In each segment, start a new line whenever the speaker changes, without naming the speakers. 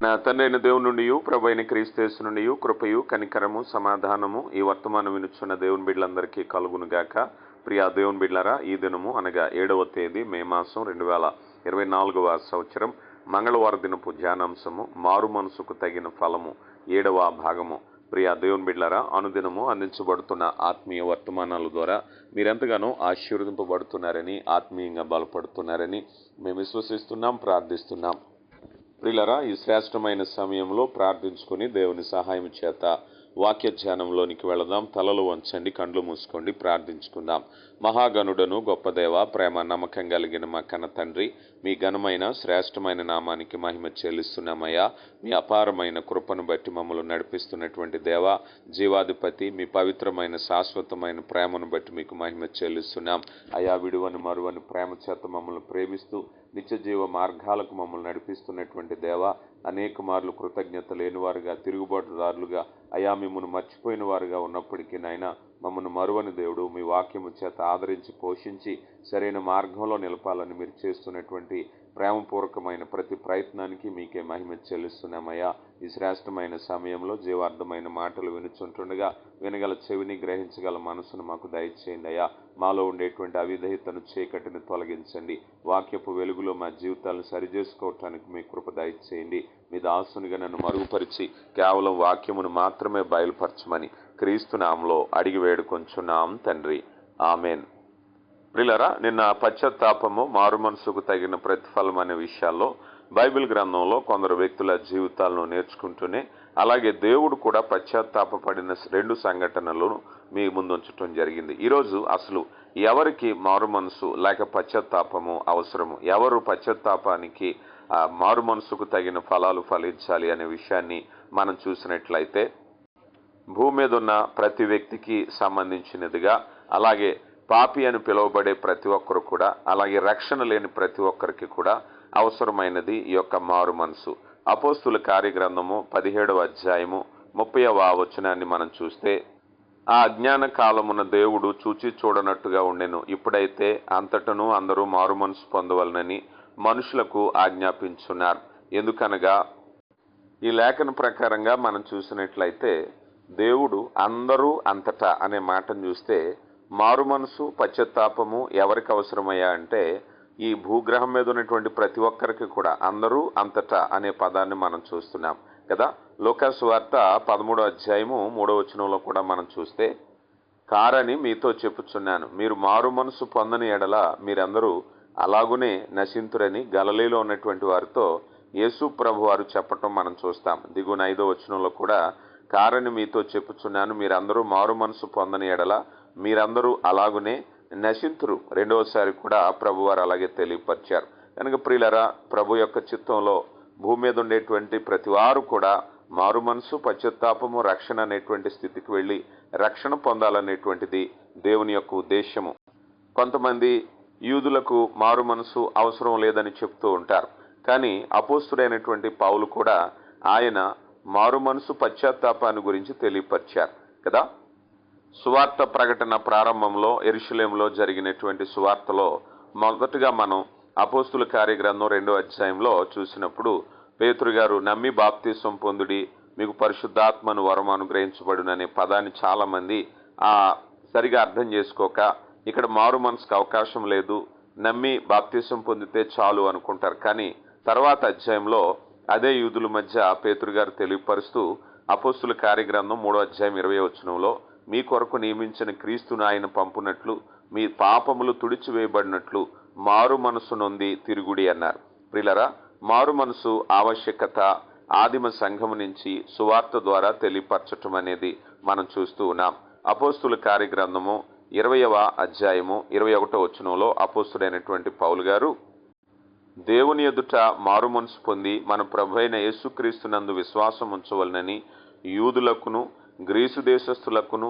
నా తండ్రైన దేవుని నుండి ప్రభు అయిన క్రీస్తేసు నుండి కృపయు కనికరము సమాధానము ఈ వర్తమానం వినుచున్న దేవుని బిడ్డలందరికీ కలుగునుగాక ప్రియా దేవుని బిడ్డలరా ఈ దినము అనగా ఏడవ తేదీ మే మాసం రెండు వేల ఇరవై నాలుగవ సంవత్సరం మంగళవార దినపు ధ్యానాంశము మారు మనసుకు తగిన ఫలము ఏడవ భాగము. ప్రియా దేవుని బిడ్డలరా అనుదినము అందించబడుతున్న ఆత్మీయ వర్తమానాల ద్వారా మీరెంతగానో ఆశీర్వదింపబడుతున్నారని ఆత్మీయంగా బలపడుతున్నారని మేము విశ్వసిస్తున్నాం ప్రార్థిస్తున్నాం. ప్రిలరా ఈ శ్రేష్టమైన సమయంలో ప్రార్థించుకొని దేవుని సహాయం చేత వాక్య ధ్యానంలోనికి వెళదాం. తలలు వంచండి కండ్లు మూసుకోండి ప్రార్థించుకుందాం. మహాగణుడను గొప్పదేవ ప్రేమ నమ్మకం కలిగిన మా కన్న తండ్రి మీ ఘనమైన శ్రేష్టమైన నామానికి మహిమ చెల్లిస్తున్నామయ్యా. మీ అపారమైన కృపను బట్టి మమ్మల్ని నడిపిస్తున్నటువంటి దేవ జీవాధిపతి మీ పవిత్రమైన శాశ్వతమైన ప్రేమను బట్టి మీకు మహిమ చెల్లిస్తున్నాం. అయా విడువని మరువని ప్రేమ చేత మమ్మల్ని ప్రేమిస్తూ నిత్య జీవ మార్గాలకు మమ్మల్ని నడిపిస్తున్నటువంటి దేవ అనేక మార్లు కృతజ్ఞత లేనివారుగా తిరుగుబాటుదారులుగా అయా మిమ్మల్ని మర్చిపోయిన వారుగా ఉన్నప్పటికీ నాయన మమ్మల్ని మరువని దేవుడు మీ వాక్యము చేత ఆదరించి పోషించి సరైన మార్గంలో నిలపాలని మీరు చేస్తున్నటువంటి ప్రేమపూర్వకమైన ప్రతి ప్రయత్నానికి మీకే మహిమ చెల్లిస్తున్నామయ్యా. ఈ శ్రేష్టమైన సమయంలో జీవార్థమైన మాటలు వినుచుంటుండగా వినగల చెవిని గ్రహించగల మనసును మాకు దయచేయండి అయ్యా మాలో ఉండేటువంటి అవిధేయతను చీకటిని తొలగించండి. వాక్యపు వెలుగులో మా జీవితాలను సరిచేసుకోవటానికి మీ కృప దయచేయండి. మీ దాసునిగా నన్ను మరుగుపరిచి కేవలం వాక్యమును మాత్రమే బయలుపరచమని క్రీస్తునాంలో అడిగి వేడుకొంచున్నాం తండ్రి. ఆమెన్. ప్రిలరా నిన్న పశ్చాత్తాపము మారు మనసుకు తగిన ప్రతిఫలం అనే విషయాల్లో బైబిల్ గ్రంథంలో కొందరు వ్యక్తుల జీవితాలను నేర్చుకుంటూనే అలాగే దేవుడు కూడా పశ్చాత్తాపడిన రెండు సంఘటనలను మీ ముందుంచడం జరిగింది. ఈరోజు అసలు ఎవరికి మారు మనసు లేక పశ్చాత్తాపము అవసరము? ఎవరు పశ్చాత్తాపానికి మారు మనసుకు తగిన ఫలాలు ఫలించాలి అనే విషయాన్ని మనం చూసినట్లయితే భూమి మీద ఉన్న ప్రతి వ్యక్తికి సంబంధించినదిగా అలాగే పాపి అని పిలువబడే ప్రతి ఒక్కరు కూడా అలాగే రక్షణ లేని ప్రతి ఒక్కరికి కూడా అవసరమైనది ఈ యొక్క మారు మనసు. అపోస్తుల కార్యగ్రంథము పదిహేడవ అధ్యాయము ముప్పైవ వచనాన్ని మనం చూస్తే ఆ అజ్ఞాన కాలమున దేవుడు చూచి చూడనట్టుగా ఉండెను. ఇప్పుడైతే అంతటను అందరూ మారు మనసు పొందవలనని మనుషులకు ఆజ్ఞాపించున్నారు. ఎందుకనగా ఈ లేఖన ప్రకారంగా మనం చూసినట్లయితే దేవుడు అందరూ అంతటా అనే మాటను చూస్తే మారు మనసు పశ్చాత్తాపము ఎవరికి అవసరమయ్యా అంటే ఈ భూగ్రహం మీద ఉన్నటువంటి ప్రతి ఒక్కరికి కూడా అందరూ అంతటా అనే పదాన్ని మనం చూస్తున్నాం కదా? లోకాసు వార్త పదమూడో అధ్యాయము మూడో వచనంలో కూడా మనం చూస్తే కారని మీతో చెప్పుచున్నాను మీరు మారు మనసు పొందని ఎడల మీరందరూ అలాగునే నశింతురని గలలీలో ఉన్నటువంటి వారితో యేసు ప్రభు వారు చెప్పటం మనం చూస్తాం. దిగున ఐదో వచనంలో కూడా కారని మీతో చెప్పుచున్నాను. మీరందరూ మారు మనసు పొందని ఎడల మీరందరూ అలాగునే నశింతురు. రెండవసారి కూడా ప్రభువారు అలాగే తెలియపరిచారు. కనుక ప్రియులరా ప్రభు యొక్క చిత్తంలో భూమి మీద ఉండేటువంటి ప్రతి వారు కూడా మారు మనసు పశ్చాత్తాపము రక్షణ అనేటువంటి స్థితికి వెళ్ళి రక్షణ పొందాలనేటువంటిది దేవుని యొక్క ఉద్దేశము కొంతమంది యూదులకు మారు మనసు అవసరం లేదని చెప్తూ ఉంటారు. కానీ అపోస్తుడైనటువంటి పావులు కూడా ఆయన మారు మనసు పశ్చాత్తాపాన్ని గురించి తెలియపరిచారు కదా? సువార్త ప్రకటన ప్రారంభంలో ఎరుషులేంలో జరిగినటువంటి సువార్తలో మొదటగా మనం అపోస్తుల కార్యగ్రంథం రెండో అధ్యాయంలో చూసినప్పుడు పేతురు గారు నమ్మి బాప్తీసం పొందుడి మీకు పరిశుద్ధాత్మను వరం అనుగ్రహించబడుననే పదాన్ని చాలామంది ఆ సరిగా అర్థం చేసుకోక ఇక్కడ మారు మనసుకు అవకాశం లేదు నమ్మి బాప్తీసం పొందితే చాలు అనుకుంటారు. కానీ తర్వాత అధ్యాయంలో అదే యూదుల మధ్య పేతురు గారు తెలియపరుస్తూ అపోస్తుల కార్యగ్రంథం మూడో అధ్యాయం ఇరవై వచనంలో మీ కొరకు నియమించిన క్రీస్తును ఆయన పంపునట్లు మీ పాపములు తుడిచివేయబడినట్లు మారు మనసు నొంది తిరుగుడి అన్నారు. ప్రిలరా మారు మనసు ఆవశ్యకత ఆదిమ సంఘం నుంచి సువార్త ద్వారా తెలియపరచటం అనేది మనం చూస్తూ ఉన్నాం. అపోస్తుల కార్యగ్రంథము ఇరవయవ అధ్యాయము ఇరవై ఒకటో వచనంలో అపోస్తుడైనటువంటి పౌలు గారు దేవుని ఎదుట మారు మనసు పొంది మన ప్రభు అయిన యేసుక్రీస్తునందు విశ్వాసం ఉంచవలనని యూదులకును గ్రీసు దేశస్థులకును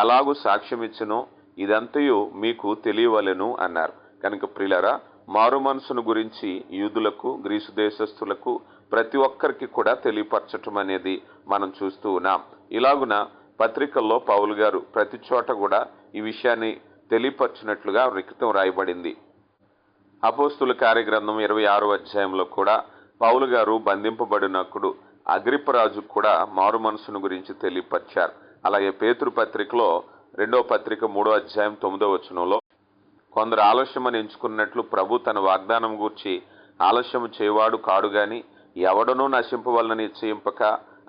ఎలాగూ సాక్ష్యమిచ్చినో ఇదంతయు మీకు తెలియవలెను అన్నారు. కనుక ప్రిలరా మారు మనసును గురించి యూదులకు గ్రీసు దేశస్థులకు ప్రతి ఒక్కరికి కూడా తెలియపరచటం అనేది మనం చూస్తూ ఉన్నాం. ఇలాగున పత్రికల్లో పౌలు గారు ప్రతి చోట కూడా ఈ విషయాన్ని తెలియపరచినట్లుగా రిక్తం రాయబడింది. అపోస్తుల కార్యగ్రంథం ఇరవై ఆరో అధ్యాయంలో కూడా పౌలు గారు బంధింపబడినప్పుడు అగ్రిపరాజు కూడా మారు మనసును గురించి తెలియపరిచారు. అలాగే పేతురు పత్రికలో రెండో పత్రిక మూడో అధ్యాయం తొమ్మిదో వచనంలో కొందరు ఆలస్యమని ఎంచుకున్నట్లు ప్రభు తన వాగ్దానం గూర్చి ఆలస్యం చేయవాడు కాడు గాని ఎవడనూ నశింపవలనని నిశ్చయింపక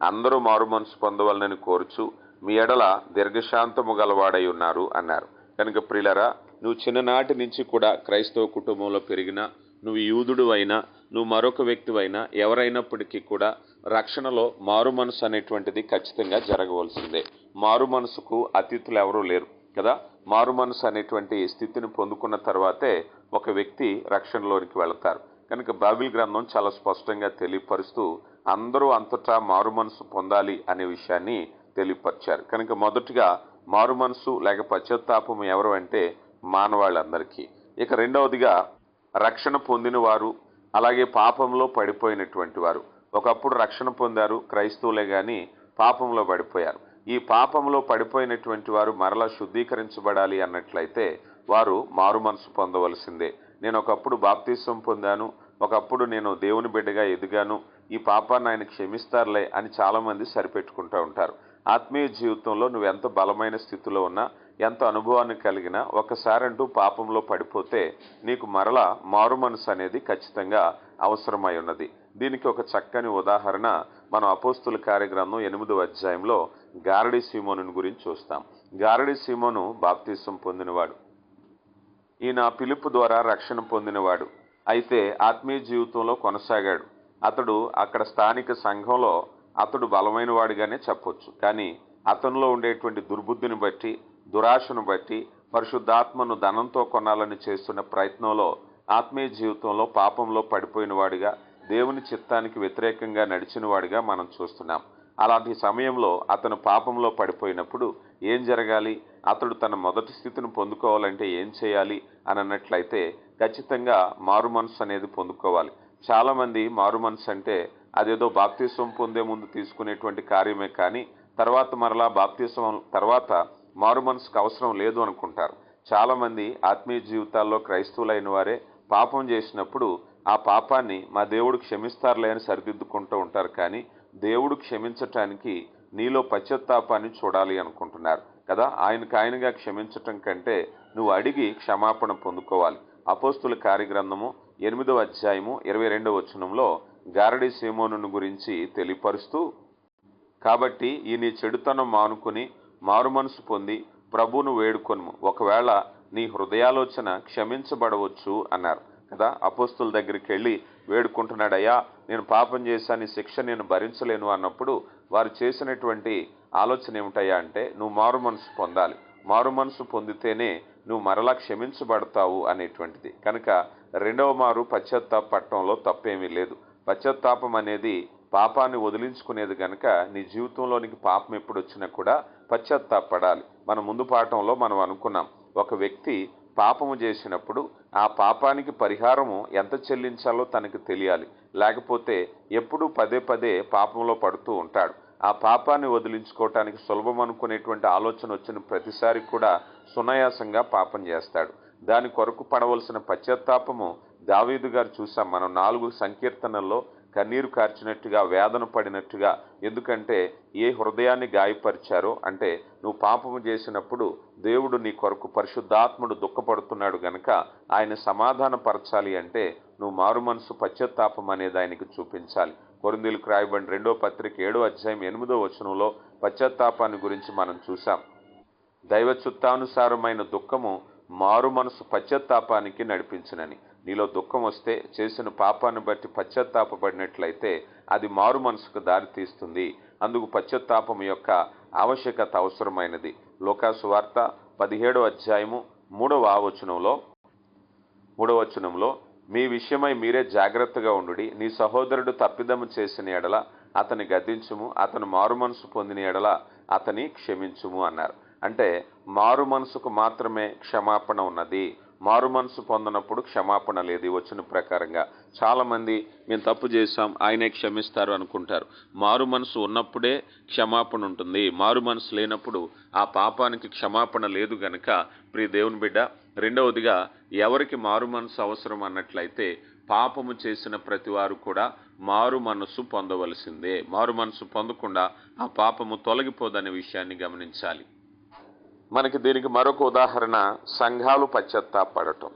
అందరూ మారు మనసు పొందవలనని కోరుచు మీ ఎడల దీర్ఘశాంతము గలవాడై ఉన్నారు అన్నారు. కనుక ప్రిలరా నువ్వు చిన్ననాటి నుంచి కూడా క్రైస్తవ కుటుంబంలో పెరిగినా నువ్వు యూదుడు అయినా నువ్వు మరొక వ్యక్తివైనా ఎవరైనప్పటికీ కూడా రక్షణలో మారు మనసు అనేటువంటిది ఖచ్చితంగా జరగవలసిందే. మారు మనసుకు అతిథులు ఎవరూ లేరు కదా? మారు మనసు అనేటువంటి స్థితిని పొందుకున్న తర్వాతే ఒక వ్యక్తి రక్షణలోనికి వెళతారు. కనుక బైబిల్ గ్రంథం చాలా స్పష్టంగా తెలియపరుస్తూ అందరూ అంతటా మారు మనసు పొందాలి అనే విషయాన్ని తెలియపరిచారు. కనుక మొదటిగా మారు మనసు లేక పశ్చాత్తాపం ఎవరు అంటే మానవాళ్ళందరికీ. ఇక రెండవదిగా రక్షణ పొందిన వారు అలాగే పాపంలో పడిపోయినటువంటి వారు. ఒకప్పుడు రక్షణ పొందారు క్రైస్తవులే కానీ పాపంలో పడిపోయారు. ఈ పాపంలో పడిపోయినటువంటి వారు మరలా శుద్ధీకరించబడాలి అన్నట్లయితే వారు మారు మనసు పొందవలసిందే. నేను ఒకప్పుడు బాప్తీసం పొందాను ఒకప్పుడు నేను దేవుని బిడ్డగా ఎదిగాను ఈ పాపాన్ని ఆయన క్షమిస్తారులే అని చాలామంది సరిపెట్టుకుంటూ ఉంటారు. ఆత్మీయ జీవితంలో నువ్వు ఎంత బలమైన స్థితిలో ఉన్నా ఎంత అనుభవాన్ని కలిగినా ఒకసారంటూ పాపంలో పడిపోతే నీకు మరలా మారుమనసు అనేది ఖచ్చితంగా అవసరమై ఉన్నది. దీనికి ఒక చక్కని ఉదాహరణ మనం అపోస్తుల కార్యగ్రంథం ఎనిమిదవ అధ్యాయంలో గారడి సీమోను గురించి చూస్తాం. గారడి సీమోను బాప్తీసం పొందినవాడు. ఈయన పిలుపు ద్వారా రక్షణ పొందినవాడు. అయితే ఆత్మీయ జీవితంలో కొనసాగాడు. అతడు అక్కడ స్థానిక సంఘంలో అతడు బలమైనవాడిగానే చెప్పొచ్చు. కానీ అతనిలో ఉండేటువంటి దుర్బుద్ధిని బట్టి దురాశను బట్టి పరిశుద్ధాత్మను ధనంతో కొనాలని చేస్తున్న ప్రయత్నంలో ఆత్మీయ జీవితంలో పాపంలో పడిపోయినవాడిగా దేవుని చిత్తానికి వ్యతిరేకంగా నడిచిన వాడిగా మనం చూస్తున్నాం. అలాంటి సమయంలో అతను పాపంలో పడిపోయినప్పుడు ఏం జరగాలి? అతడు తన మొదటి స్థితిని పొందుకోవాలంటే ఏం చేయాలి? అని అన్నట్లయితే ఖచ్చితంగా మారు మనసు అనేది పొందుకోవాలి. చాలామంది మారు మనసు అంటే అదేదో బాప్తీస్వం పొందే ముందు తీసుకునేటువంటి కార్యమే కానీ తర్వాత మరలా బాప్తీస్వం తర్వాత మారు మనసుకు అవసరం లేదు అనుకుంటారు. చాలామంది ఆత్మీయ జీవితాల్లో క్రైస్తవులైన వారే పాపం చేసినప్పుడు ఆ పాపాన్ని మా దేవుడు క్షమిస్తారులే అని సరిదిద్దుకుంటూ ఉంటారు కానీ దేవుడు క్షమించటానికి నీలో పశ్చాత్తాపాన్ని చూడాలి అనుకుంటున్నారు కదా. ఆయనకు ఆయనగా క్షమించటం కంటే నువ్వు అడిగి క్షమాపణ పొందుకోవాలి. అపోస్తుల కార్యగ్రంథము ఎనిమిదవ అధ్యాయము ఇరవై రెండవ వచనంలో గారడి సీమోను గురించి తెలియపరుస్తూ కాబట్టి ఈ నీ చెడుతనం మానుకుని మారు మనసు పొంది ప్రభువును వేడుకొను ఒకవేళ నీ హృదయాలోచన క్షమించబడవచ్చు అన్నారు. కదా అపోస్తుల దగ్గరికి వెళ్ళి వేడుకుంటున్నాడయ్యా నేను పాపం చేశాను శిక్ష నేను భరించలేను అన్నప్పుడు వారు చేసినటువంటి ఆలోచన ఏమిటయ్యా అంటే నువ్వు మారు మనసు పొందాలి. మారు మనసు పొందితేనే నువ్వు మరలా క్షమించబడతావు అనేటువంటిది. కనుక రెండవ మారు పశ్చాత్తాపట్టంలో తప్పేమీ లేదు. పశ్చాత్తాపం అనేది పాపాన్ని వదిలించుకునేది కనుక నీ జీవితంలోనికి పాపం ఎప్పుడు వచ్చినా కూడా పశ్చాత్తాపడాలి. మన ముందు పాఠంలో మనం అనుకున్నాం ఒక వ్యక్తి పాపము చేసినప్పుడు ఆ పాపానికి పరిహారము ఎంత చెల్లించాలో తనకు తెలియాలి. లేకపోతే ఎప్పుడూ పదే పదే పాపంలో పడుతూ ఉంటాడు. ఆ పాపాన్ని వదిలించుకోవటానికి సులభం అనుకునేటువంటి ఆలోచన వచ్చిన ప్రతిసారి కూడా సునాయాసంగా పాపం చేస్తాడు. దాని కొరకు పడవలసిన పశ్చాత్తాపము దావీదు గారు చూసాం. మనం నాలుగు సంకీర్తనల్లో కన్నీరు కార్చినట్టుగా వేదన పడినట్టుగా ఎందుకంటే ఏ హృదయాన్ని గాయపరిచారో అంటే నువ్వు పాపము చేసినప్పుడు దేవుడు నీ కొరకు పరిశుద్ధాత్ముడు దుఃఖపడుతున్నాడు గనక ఆయన సమాధానపరచాలి అంటే నువ్వు మారు మనసు పశ్చాత్తాపం అనేది ఆయనకి చూపించాలి. కొరిందీలకు రాయబడిన రెండో పత్రిక ఏడో అధ్యాయం ఎనిమిదో వచనంలో పశ్చాత్తాపాన్ని గురించి మనం చూసాం దైవ చిత్తానుసారమైన దుఃఖము మారు మనసు పశ్చాత్తాపానికి నడిపించినని. నీలో దుఃఖం వస్తే చేసిన పాపాన్ని బట్టి పశ్చాత్తాపడినట్లయితే అది మారు మనసుకు దారితీస్తుంది అందుకు పశ్చాత్తాపం యొక్క ఆవశ్యకత అవసరమైనది. లోకాసువార్త పదిహేడో అధ్యాయము మూడవ వచనంలో మూడవ వచనంలో మీ విషయమై మీరే జాగ్రత్తగా ఉండుడి. నీ సహోదరుడు తప్పిదము చేసిన ఎడల అతని గద్దించుము. అతను మారు మనసు పొందిన ఎడల అతని క్షమించుము అన్నారు. అంటే మారు మనసుకు మాత్రమే క్షమాపణ ఉన్నది. మారు మనసు పొందినప్పుడు క్షమాపణ లేదు వచ్చిన ప్రకారంగా. చాలామంది మేము తప్పు చేశాం ఆయనే క్షమిస్తారు అనుకుంటారు. మారు మనసు ఉన్నప్పుడే క్షమాపణ ఉంటుంది. మారు మనసు లేనప్పుడు ఆ పాపానికి క్షమాపణ లేదు గనక ప్రియ దేవుని బిడ్డ రెండవదిగా ఎవరికి మారు మనసు అవసరం అన్నట్లయితే పాపము చేసిన ప్రతి వారు కూడా మారు మనస్సు పొందవలసిందే. మారు మనసు పొందకుండా ఆ పాపము తొలగిపోదనే విషయాన్ని గమనించాలి. మనకి దీనికి మరొక ఉదాహరణ సంఘాలు పశ్చత్తాపడటం.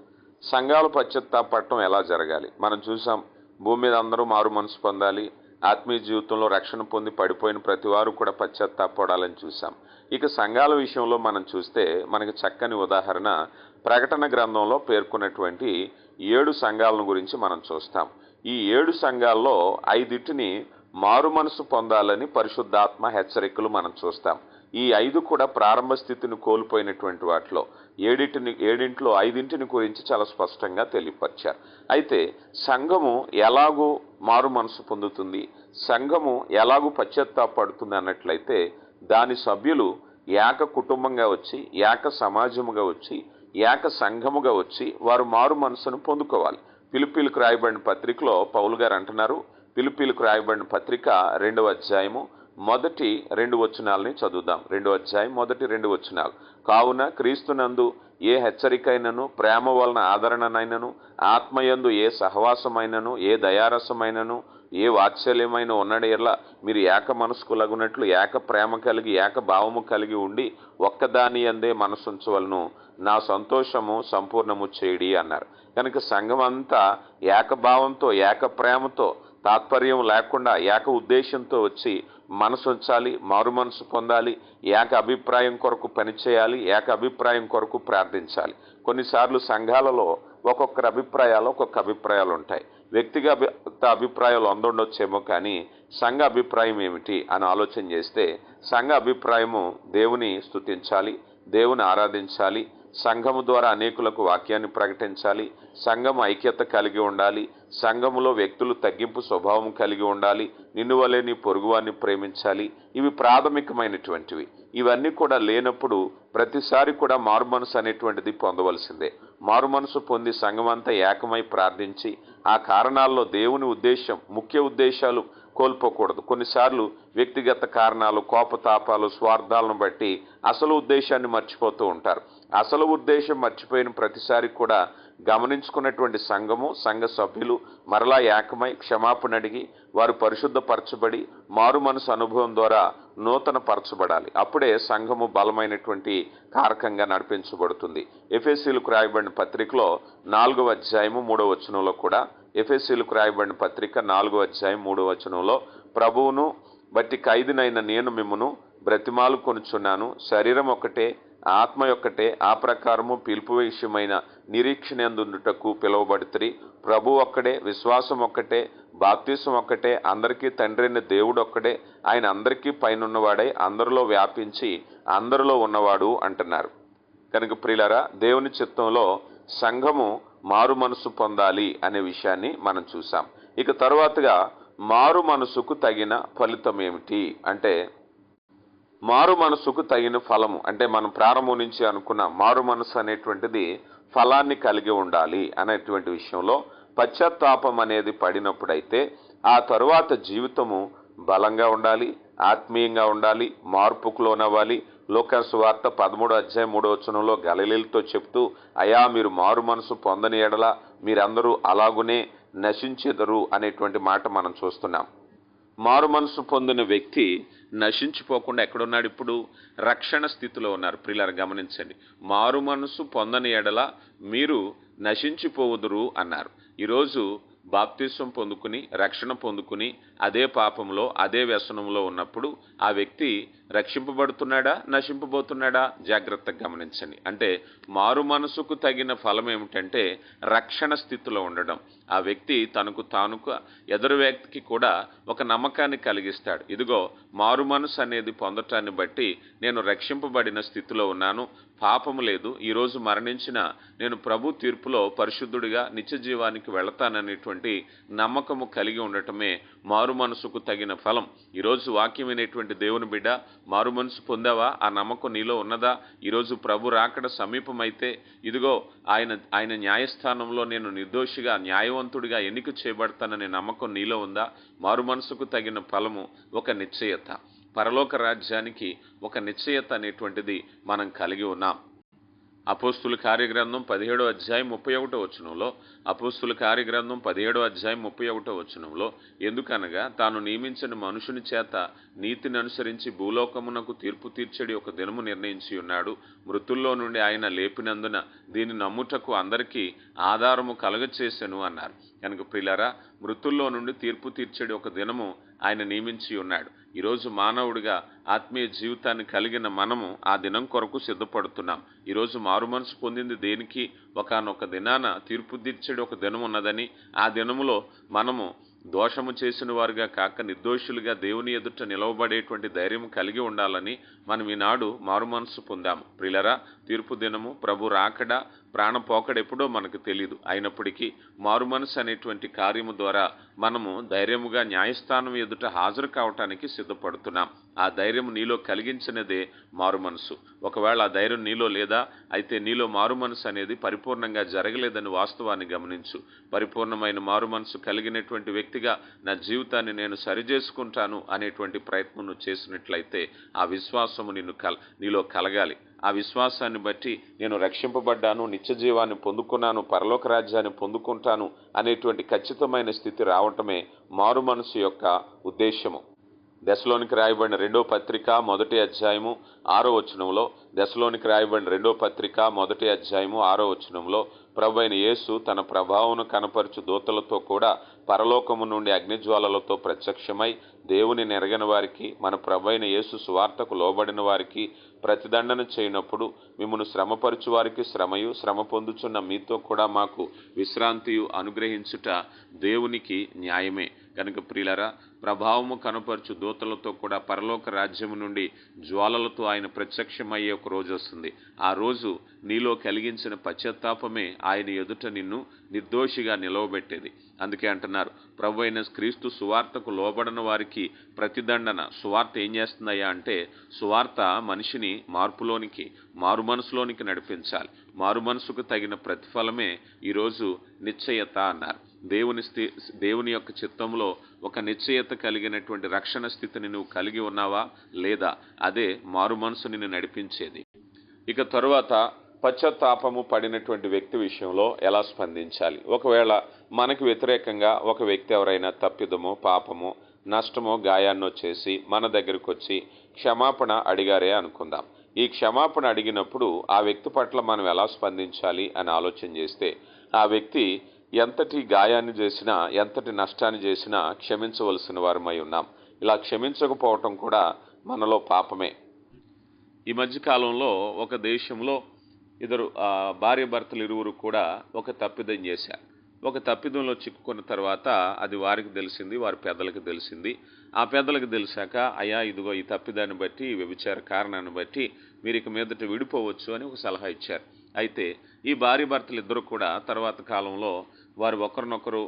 సంఘాలు పశ్చత్తాపడటం ఎలా జరగాలి? మనం చూసాం భూమి మీద అందరూ మారు మనసు పొందాలి ఆత్మీయ జీవితంలో రక్షణ పొంది పడిపోయిన ప్రతి వారు కూడా పశ్చాత్తాపడాలని చూసాం. ఇక సంఘాల విషయంలో మనం చూస్తే మనకి చక్కని ఉదాహరణ ప్రకటన గ్రంథంలో పేర్కొన్నటువంటి ఏడు సంఘాలను గురించి మనం చూస్తాం. ఈ ఏడు సంఘాల్లో ఐదింటిని మారు మనసు పొందాలని పరిశుద్ధాత్మ హెచ్చరికలు మనం చూస్తాం. ఈ ఐదు కూడా ప్రారంభ స్థితిని కోల్పోయినటువంటి వాటిలో ఏడింటిని ఏడింట్లో ఐదింటిని గురించి చాలా స్పష్టంగా తెలియపరిచారు. అయితే సంఘము ఎలాగూ మారు మనసు పొందుతుంది? సంఘము ఎలాగూ పశ్చాత్తాపడుతుంది అన్నట్లయితే దాని సభ్యులు ఏక కుటుంబంగా వచ్చి ఏక సమాజముగా వచ్చి ఏక సంఘముగా వచ్చి వారు మారు మనసును పొందుకోవాలి. పిలుపులకు రాయబడిన పత్రికలో పౌలు గారు అంటున్నారు. పిలుపులకు రాయబడిన పత్రిక రెండవ అధ్యాయము మొదటి రెండు వచనాలని చదువుదాం. రెండో అధ్యాయం మొదటి రెండు వచనాలు. కావున క్రీస్తునందు ఏ హెచ్చరికైనను ప్రేమ వలన ఆదరణనైనను ఆత్మయందు ఏ సహవాసమైనను ఏ దయారసమైనను ఏ వాత్సల్యమైన ఉన్నడేలా మీరు ఏక మనసుకులగునట్లు ఏక ప్రేమ కలిగి ఏక భావము కలిగి ఉండి ఒక్కదాని అందే మనసుంచవలను. నా సంతోషము సంపూర్ణము చేయడి అన్నారు. కనుక సంఘం అంతా ఏకభావంతో ఏక ప్రేమతో తాత్పర్యం లేకుండా ఏక ఉద్దేశంతో వచ్చి మనసు ఉంచాలి మారు మనసు పొందాలి ఏక అభిప్రాయం కొరకు పనిచేయాలి ఏక అభిప్రాయం కొరకు ప్రార్థించాలి. కొన్నిసార్లు సంఘాలలో ఒక్కొక్కరి అభిప్రాయాలు ఒక్కొక్క అభిప్రాయాలు ఉంటాయి. వ్యక్తిగత అభిప్రాయాలు అందుండొచ్చేమో కానీ సంఘ అభిప్రాయం ఏమిటి అని ఆలోచన చేస్తే సంఘ అభిప్రాయము దేవుని స్తుతించాలి దేవుని ఆరాధించాలి సంఘము ద్వారా అనేకులకు వాక్యాన్ని ప్రకటించాలి. సంఘం ఐక్యత కలిగి ఉండాలి. సంఘములో వ్యక్తులు తగ్గింపు స్వభావం కలిగి ఉండాలి. నిన్ను వలె నీ పొరుగువాన్ని ప్రేమించాలి. ఇవి ప్రాథమికమైనటువంటివి. ఇవన్నీ కూడా లేనప్పుడు ప్రతిసారి కూడా మారు మనసు అనేటువంటిది పొందవలసిందే. మారు మనసు పొంది సంఘమంతా ఏకమై ప్రార్థించి ఆ కారణాల్లో దేవుని ఉద్దేశం ముఖ్య ఉద్దేశాలు కోల్పోకూడదు. కొన్నిసార్లు వ్యక్తిగత కారణాలు కోపతాపాలు స్వార్థాలను బట్టి అసలు ఉద్దేశాన్ని మర్చిపోతూ ఉంటారు. అసలు ఉద్దేశం మర్చిపోయిన ప్రతిసారి కూడా గమనించుకున్నటువంటి సంఘము సంఘ సభ్యులు మరలా ఏకమై క్షమాపణ అడిగి వారు పరిశుద్ధపరచబడి మారు మనసు అనుభవం ద్వారా నూతన పరచబడాలి అప్పుడే సంఘము బలమైనటువంటి కారకంగా నడిపించబడుతుంది. ఎఫ్ఎస్సీలకు రాయబడిన పత్రికలో నాలుగవ అధ్యాయము మూడవ వచనంలో కూడా ఎఫ్ఎస్సీలకు రాయబడిన పత్రిక నాలుగవ అధ్యాయం మూడో వచనంలో ప్రభువును బట్టి ఖైదునైన నేను మిమ్మును బ్రతిమాలు కొనుచున్నాను. శరీరం ఒకటే ఆత్మ యొక్కటే ఆ ప్రకారము పిలుపు విషయమైన నిరీక్షణందుటకు పిలువబడుతుంది ప్రభు ఒక్కడే విశ్వాసం ఒక్కటే బాప్తీసం ఒక్కటే అందరికీ తండ్రి అయిన దేవుడు ఒక్కడే ఆయన అందరికీ పైనున్నవాడై అందరిలో వ్యాపించి అందరిలో ఉన్నవాడు అంటున్నారు. కనుక ప్రియులరా దేవుని చిత్తంలో సంఘము మారు మనసు పొందాలి అనే విషయాన్ని మనం చూసాం ఇక తరువాతగా మారు మనసుకు తగిన ఫలితం ఏమిటి అంటే మారు మనసుకు తగిన ఫలము. అంటే మనం ప్రారంభం నుంచి అనుకున్న మారు మనసు అనేటువంటిది ఫలాన్ని కలిగి ఉండాలి అనేటువంటి విషయంలో పశ్చాత్తాపం అనేది పడినప్పుడైతే ఆ తరువాత జీవితము బలంగా ఉండాలి ఆత్మీయంగా ఉండాలి మార్పుకు లోనవ్వాలి. లోకాసు వార్త పదమూడు అధ్యాయం మూడో వచనంలో గలలీలతో చెప్తూ అయా మీరు మారు మనసు పొందని ఎడల మీరందరూ అలాగునే నశించెదరు అనేటువంటి మాట మనం చూస్తున్నాం. మారు మనసు పొందిన వ్యక్తి నశించిపోకుండా ఎక్కడున్నాడు ఇప్పుడు? రక్షణ స్థితిలో ఉన్నారు. ప్రిల్లర్ గమనించండి. మారు మనసు పొందని ఎడల మీరు నశించిపోవుదురు అన్నారు. ఈరోజు బాప్తిస్వం పొందుకుని రక్షణ పొందుకుని అదే పాపంలో అదే వ్యసనంలో ఉన్నప్పుడు ఆ వ్యక్తి రక్షింపబడుతున్నాడా నశింపబోతున్నాడా? జాగ్రత్తగా గమనించండి. అంటే మారు మనసుకు తగిన ఫలం ఏమిటంటే రక్షణ స్థితిలో ఉండడం. ఆ వ్యక్తి తనకు తానుకు ఎదురు వ్యక్తికి కూడా ఒక నమ్మకాన్ని కలిగిస్తాడు. ఇదిగో మారు మనసు అనేది పొందటాన్ని బట్టి నేను రక్షింపబడిన స్థితిలో ఉన్నాను. పాపము లేదు. ఈరోజు మరణించిన నేను ప్రభు తీర్పులో పరిశుద్ధుడిగా నిత్య జీవానికి వెళతాననేటువంటి నమ్మకము కలిగి ఉండటమే మారు మనసుకు తగిన ఫలం. ఈరోజు వాక్యం అనేటువంటి దేవుని బిడ్డ మారు మనసు పొందావా? ఆ నమ్మకం నీలో ఉన్నదా? ఈరోజు ప్రభు రాకడ సమీపమైతే ఇదిగో ఆయన ఆయన న్యాయస్థానంలో నేను నిర్దోషిగా న్యాయవంతుడిగా ఎన్నిక చేయబడతాననే నమ్మకం నీలో ఉందా? మారు మనసుకు తగిన ఫలము ఒక నిశ్చయత. పరలోక రాజ్యానికి ఒక నిశ్చయత అనేటువంటిది మనం కలిగి ఉన్నాం. అపోస్తుల కార్యగ్రంథం పదిహేడో అధ్యాయం ముప్పై ఒకటో వచనంలో అపోస్తుల కార్యగ్రంథం పదిహేడో అధ్యాయం ముప్పై ఒకటో వచనంలో ఎందుకనగా తాను నియమించిన మనుషుని చేత నీతిని అనుసరించి భూలోకమునకు తీర్పు తీర్చడి ఒక దినము నిర్ణయించి ఉన్నాడు. మృతుల్లో నుండి ఆయన లేపినందున దీని నమ్ముటకు అందరికీ ఆధారము కలగచేసెను అన్నారు. కనుక ప్రిలరా మృతుల్లో నుండి తీర్పు తీర్చడి ఒక దినము ఆయన నియమించి ఉన్నాడు. ఈరోజు మానవుడిగా ఆత్మీయ జీవితాన్ని కలిగిన మనము ఆ దినం కొరకు సిద్ధపడుతున్నాం. ఈరోజు మారు మనసు పొందింది దేనికి? ఒకనొక దినాన తీర్పు తీర్చేది ఒక దినం ఉన్నదని ఆ దినములో మనము దోషము చేసిన వారుగా కాక నిర్దోషులుగా దేవుని ఎదుట నిలవబడేటువంటి ధైర్యం కలిగి ఉండాలని మనం ఈనాడు మారు మనసు పొందాము. ప్రిలరా తీర్పు దినము ప్రభు రాకడా ప్రాణం పోకడెప్పుడో మనకు తెలియదు అయినప్పటికీ మారు మనసు అనేటువంటి కార్యము ద్వారా మనము ధైర్యముగా న్యాయస్థానం ఎదుట హాజరు కావటానికి సిద్ధపడుతున్నాం. ఆ ధైర్యం నీలో కలిగించినదే మారు మనసు. ఒకవేళ ఆ ధైర్యం నీలో లేదా అయితే నీలో మారు మనసు అనేది పరిపూర్ణంగా జరగలేదని వాస్తవాన్ని గమనించు. పరిపూర్ణమైన మారు మనసు కలిగినటువంటి వ్యక్తిగా నా జీవితాన్ని నేను సరిచేసుకుంటాను అనేటువంటి ప్రయత్నం చేసినట్లయితే ఆ విశ్వాసము నిన్ను కల నీలో కలగాలి. ఆ విశ్వాసాన్ని బట్టి నేను రక్షింపబడ్డాను నిత్య జీవాన్ని పొందుకున్నాను పరలోక రాజ్యాన్ని పొందుకుంటాను అనేటువంటి ఖచ్చితమైన స్థితి రావటమే మారు మనసు యొక్క ఉద్దేశము దశలోనికి రాయబడిన రెండో పత్రిక మొదటి అధ్యాయము ఆరో వచనంలో దశలోనికి రాయబడిన రెండో పత్రిక మొదటి అధ్యాయము ఆరో వచనంలో ప్రభు అయిన యేసు తన ప్రభావమును కనపరచు దూతలతో కూడా పరలోకము నుండి అగ్నిజ్వాలలతో ప్రత్యక్షమై దేవుని నెరగని వారికి మన ప్రభు అయిన యేసు సువార్తకు లోబడిన వారికి ప్రతిదండన చేయనప్పుడు మిమ్మను శ్రమపరచు వారికి శ్రమయు శ్రమ పొందుచున్న మీతో కూడా మాకు విశ్రాంతియు అనుగ్రహించుట దేవునికి న్యాయమే. కనుక ప్రియులరా ప్రభావము కనపరచు దూతలతో కూడా పరలోక రాజ్యము నుండి జ్వాలలతో ఆయన ప్రత్యక్షమయ్యే ఒక రోజు వస్తుంది. ఆ రోజు నీలో కలిగించిన పశ్చాత్తాపమే ఆయన ఎదుట నిన్ను నిర్దోషిగా నిలవబెట్టేది. అందుకే అంటున్నారు ప్రభు అయిన క్రీస్తు సువార్తకు లోబడిన వారికి ప్రతిదండన సువార్త ఏం చేస్తుందయ్యా అంటే సువార్త మనిషిని మార్పులోనికి మారు మనసులోనికి నడిపించాలి. మారు మనసుకు తగిన ప్రతిఫలమే ఈరోజు నిశ్చయత అన్నారు. దేవుని స్థి దేవుని యొక్క చిత్తంలో ఒక నిశ్చయత కలిగినటువంటి రక్షణ స్థితిని నువ్వు కలిగి ఉన్నావా లేదా? అదే మారు మనసు నిన్ను నడిపించేది. ఇక తరువాత పశ్చాత్తాపము పడినటువంటి వ్యక్తి విషయంలో ఎలా స్పందించాలి? ఒకవేళ మనకు వ్యతిరేకంగా ఒక వ్యక్తి ఎవరైనా తప్పిదమో పాపమో నష్టమో గాయాన్నో చేసి మన దగ్గరకు వచ్చి క్షమాపణ అడిగారే అనుకుందాం. ఈ క్షమాపణ అడిగినప్పుడు ఆ వ్యక్తి పట్ల మనం ఎలా స్పందించాలి అని ఆలోచన చేస్తే ఆ వ్యక్తి ఎంతటి గాయాన్ని చేసినా ఎంతటి నష్టాన్ని చేసినా క్షమించవలసిన వారమై ఉన్నాం. ఇలా క్షమించకపోవటం కూడా మనలో పాపమే. ఈ మధ్యకాలంలో ఒక దేశంలో ఇద్దరు భార్య భర్తలు ఇరువురు కూడా ఒక తప్పిదం చేశారు. ఒక తప్పిదంలో చిక్కుకున్న తర్వాత అది వారికి తెలిసింది వారి పెద్దలకు తెలిసింది. ఆ పెద్దలకు తెలిసాక అయా ఇదిగో ఈ తప్పిదాన్ని బట్టి ఈ వ్యభిచార కారణాన్ని బట్టి మీరు ఇక మీదట విడిపోవచ్చు అని ఒక సలహా ఇచ్చారు. అయితే ఈ భార్య భర్తలు ఇద్దరు కూడా తర్వాత కాలంలో వారు ఒకరినొకరు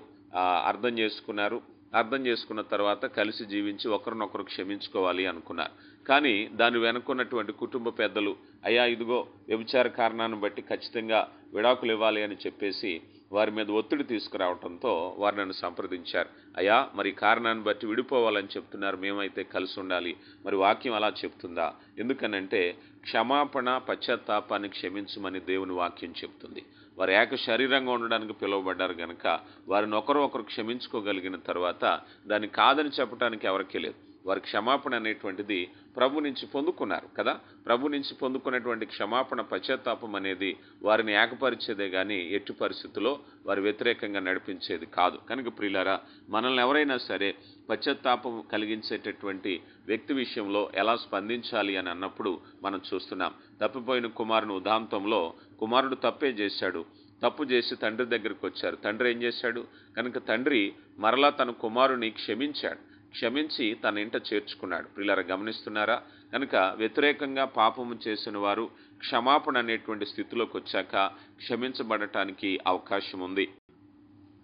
అర్థం చేసుకున్నారు. అర్థం చేసుకున్న తర్వాత కలిసి జీవించి ఒకరినొకరు క్షమించుకోవాలి అనుకున్నారు. కానీ దాని వెనుకున్నటువంటి కుటుంబ పెద్దలు అయ్యా ఇదిగో వ్యభిచార కారణాన్ని బట్టి ఖచ్చితంగా విడాకులు ఇవ్వాలి అని చెప్పేసి వారి మీద ఒత్తిడి తీసుకురావడంతో వారు నన్ను సంప్రదించారు. అయ్యా మరి కారణాన్ని బట్టి విడిపోవాలని చెప్తున్నారు. మేమైతే కలిసి ఉండాలి. మరి వాక్యం అలా చెప్తుందా? ఎందుకనంటే క్షమాపణ పశ్చాత్తాపాన్ని క్షమించమని దేవుని వాక్యం చెప్తుంది. వారు ఏక శరీరంగా ఉండడానికి పిలువబడ్డారు కనుక వారిని ఒకరు ఒకరు క్షమించుకోగలిగిన తర్వాత దాన్ని కాదని చెప్పడానికి ఎవరికీ లేదు. వారి క్షమాపణ అనేటువంటిది ప్రభు నుంచి పొందుకున్నారు కదా? ప్రభు నుంచి పొందుకున్నటువంటి క్షమాపణ పశ్చాత్తాపం అనేది వారిని ఏకపరిచేదే కానీ ఎట్టి పరిస్థితుల్లో వారి వ్యతిరేకంగా నడిపించేది కాదు. కనుక ప్రియులారా మనల్ని ఎవరైనా సరే పశ్చాత్తాపం కలిగించేటటువంటి వ్యక్తి విషయంలో ఎలా స్పందించాలి అని అన్నప్పుడు మనం చూస్తున్నాం. తప్పిపోయిన కుమారుని ఉదాంతంలో కుమారుడు తప్పే చేశాడు. తప్పు చేసి తండ్రి దగ్గరికి వచ్చారు. తండ్రి ఏం చేశాడు? కనుక తండ్రి మరలా తన కుమారుని క్షమించాడు. క్షమించి తన ఇంట చేర్చుకున్నాడు. పిల్లర గమనిస్తున్నారా? కనుక వ్యతిరేకంగా పాపము చేసిన వారు క్షమాపణ అనేటువంటి స్థితిలోకి వచ్చాక క్షమించబడటానికి అవకాశం ఉంది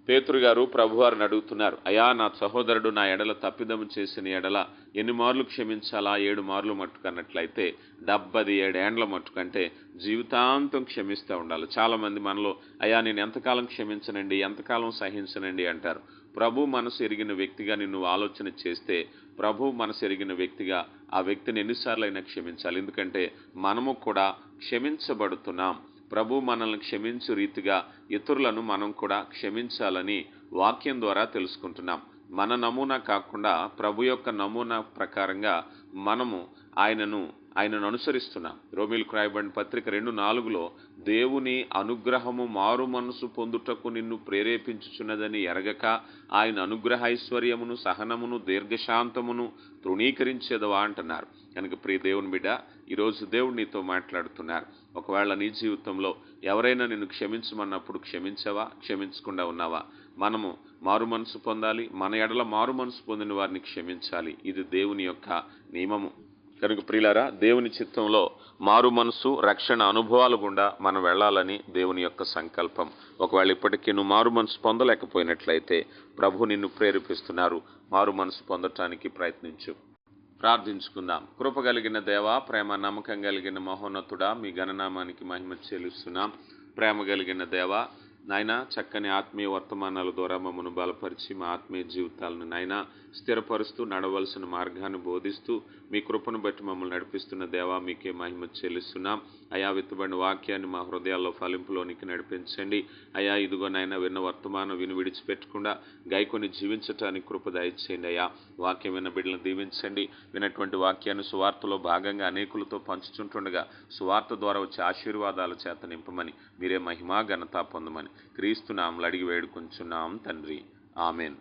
పేతురు గారు ప్రభువారిని అడుగుతున్నారు అయా నా సహోదరుడు నా ఎడల తప్పిదము చేసిన ఎడల ఎన్ని మార్లు క్షమించాలా? ఏడు మార్లు మట్టుకన్నట్లయితే డెబ్బది ఏడేండ్ల మట్టుకంటే జీవితాంతం క్షమిస్తూ ఉండాలి. చాలామంది మనలో అయా నేను ఎంతకాలం క్షమించనండి? ఎంతకాలం సహించనండి? అంటారు. ప్రభు మనసు ఎరిగిన వ్యక్తిగా నిన్ను ఆలోచన చేస్తే ప్రభు మనసు ఎరిగిన వ్యక్తిగా ఆ వ్యక్తిని ఎన్నిసార్లు అయినా క్షమించాలి. ఎందుకంటే మనము కూడా క్షమించబడుతున్నాం. ప్రభు మనల్ని క్షమించు రీతిగా ఇతరులను మనం కూడా క్షమించాలని వాక్యం ద్వారా తెలుసుకుంటున్నాం. మన నమూనా కాకుండా ప్రభు యొక్క నమూనా ప్రకారంగా మనము ఆయనను ఆయనను అనుసరిస్తున్నాం. రోమిల్ రాయబడిన పత్రిక రెండు నాలుగులో దేవుని అనుగ్రహము మారు మనసు పొందుటకు నిన్ను ప్రేరేపించుచున్నదని ఎరగక ఆయన అనుగ్రహ ఐశ్వర్యమును సహనమును దీర్ఘశాంతమును తృణీకరించేదవా? అంటున్నారు. కనుక ప్రియ దేవుని బిడ్డ ఈరోజు దేవుడు నీతో మాట్లాడుతున్నారు. ఒకవేళ నీ జీవితంలో ఎవరైనా నిన్ను క్షమించమన్నప్పుడు క్షమించవా? క్షమించకుండా ఉన్నావా? మనము మారు మనసు పొందాలి మన ఎడల మారు మనసు పొందిన వారిని క్షమించాలి. ఇది దేవుని యొక్క నియమము. కనుక ప్రియులారా దేవుని చిత్తంలో మారు మనసు రక్షణ అనుభవాలు గుండా మనం వెళ్ళాలని దేవుని యొక్క సంకల్పం. ఒకవేళ ఇప్పటికీ నువ్వు మారు మనసు పొందలేకపోయినట్లయితే ప్రభు నిన్ను ప్రేరేపిస్తున్నారు. మారు మనసు పొందటానికి ప్రయత్నించు. ప్రార్థించుకుందాం. కృప కలిగిన దేవ ప్రేమ నమ్మకం కలిగిన మహోన్నతుడా మీ గణనామానికి మహిమ చెల్లిస్తున్నాం. ప్రేమ కలిగిన దేవ నాయన చక్కని ఆత్మీయ వర్తమానాల ద్వారా మమ్మను బలపరిచి మా ఆత్మీయ జీవితాలను నాయన స్థిరపరుస్తూ నడవలసిన మార్గాన్ని బోధిస్తూ మీ కృపను బట్టి మమ్మల్ని నడిపిస్తున్న దేవా మీకే మహిమ చెల్లిస్తున్నాం. అయా విత్తబడిన వాక్యాన్ని మా హృదయాల్లో ఫలింపులోనికి నడిపించండి. అయా ఇదిగో నాయన విన్న వర్తమానం విని విడిచిపెట్టకుండా గాయకొని జీవించటానికి కృప దయచేయండి అయా. వాక్యం విన్న బిడ్డలను దీవించండి. వినటువంటి వాక్యాన్ని సువార్తలో భాగంగా అనేకులతో పంచుచుంటుండగా సువార్త ద్వారా వచ్చే ఆశీర్వాదాల చేత నింపమని మీరే మహిమా ఘనత పొందమని క్రీస్తు నామలు అడిగి వేడుకుంటున్నాం తండ్రి. ఆమెన్.